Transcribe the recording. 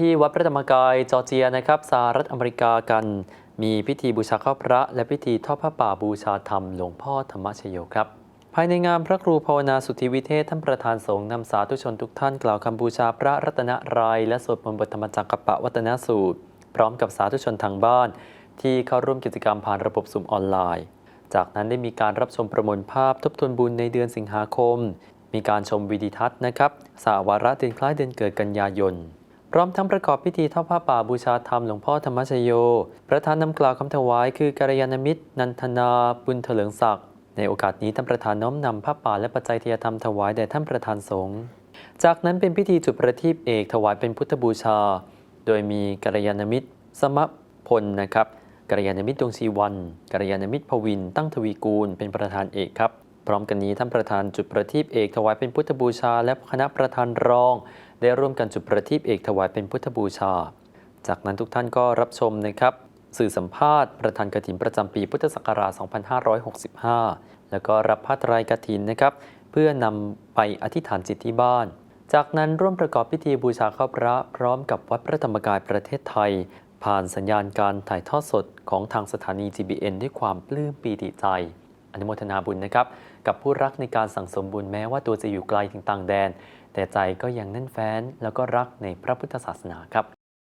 ที่วัดพระธรรมกายจอร์เจียนะครับสหรัฐอเมริกากัน มีพิธีบูชาข้าพระ และพิธีทอดผ้าป่าบูชาธรรมหลวงพ่อธรรมชโยครับ ภายในงานพระครูภาวนาสุทธิวิเทศท่านประธานสงฆ์นำสาธุชนทุกท่านกล่าวคำบูชาพระรัตนรยัยและสวดมนต์บทธรรมจักรกปะวัตนสูตร พร้อมกับสาธุชนทางบ้าน ที่เข้าร่วมกิจกรรมผ่านระบบซุมออนไลน์ จากนั้นได้มีการรับชมประมวลภาพทบทวนบุญในเดือนสิงหาคม มีการชมวิดีทัศน์นะครับสาวาระเดือนคล้ายเดือนเกิดกันยายน พร้อมทั้งประกอบพิธีทอดผ้าป่าบูชาธรรมหลวงพ่อธรรมชโย ประธานนำกล่าวคำถวายคือกัลยาณมิตร นันทนาบุญเถลิงศักดิ์ในโอกาสนี้ท่านประธานน้อมนำผ้าป่าและปัจจัยเทียธรรมถวายแด่ท่านประธานสงฆ์จากนั้นเป็นพิธีจุดประทีปเอกถวายเป็นพุทธบูชา โดยมีกัลยาณมิตร สมพลนะครับกัลยาณมิตรดวงชีวันกัลยาณมิตรพวิน ตั้งทวีกูลเป็นประธานเอกครับ พร้อมกันนี้ท่านประธานจุดประทีปเอกถวายเป็นพุทธบูชา และคณะประธานรอง ได้ร่วมกันจุดประทีปเอกถวายเป็นพุทธบูชา จากนั้นทุกท่านก็รับชมนะครับสื่อสัมภาษณ์ประธานกฐินประจำปีพุทธศักราช 2565 แล้วก็รับผ้าไตรกฐินนะครับ เพื่อนำไปอธิษฐานจิตที่บ้าน จากนั้นร่วมประกอบพิธีบูชาข้าพระพร้อมกับวัดพระธรรมกายประเทศไทย ผ่านสัญญาณการถ่ายทอดสดของทางสถานี GBN ด้วยความปลื้มปีติใจ อนุโมทนาบุญนะครับ กับผู้รักในการสั่งสมบุญแม้ว่าตัวจะอยู่ไกลถึงต่างแดน แต่ใจก็ยังแน่นแฟ้นแล้วก็รักในพระพุทธศาสนาครับ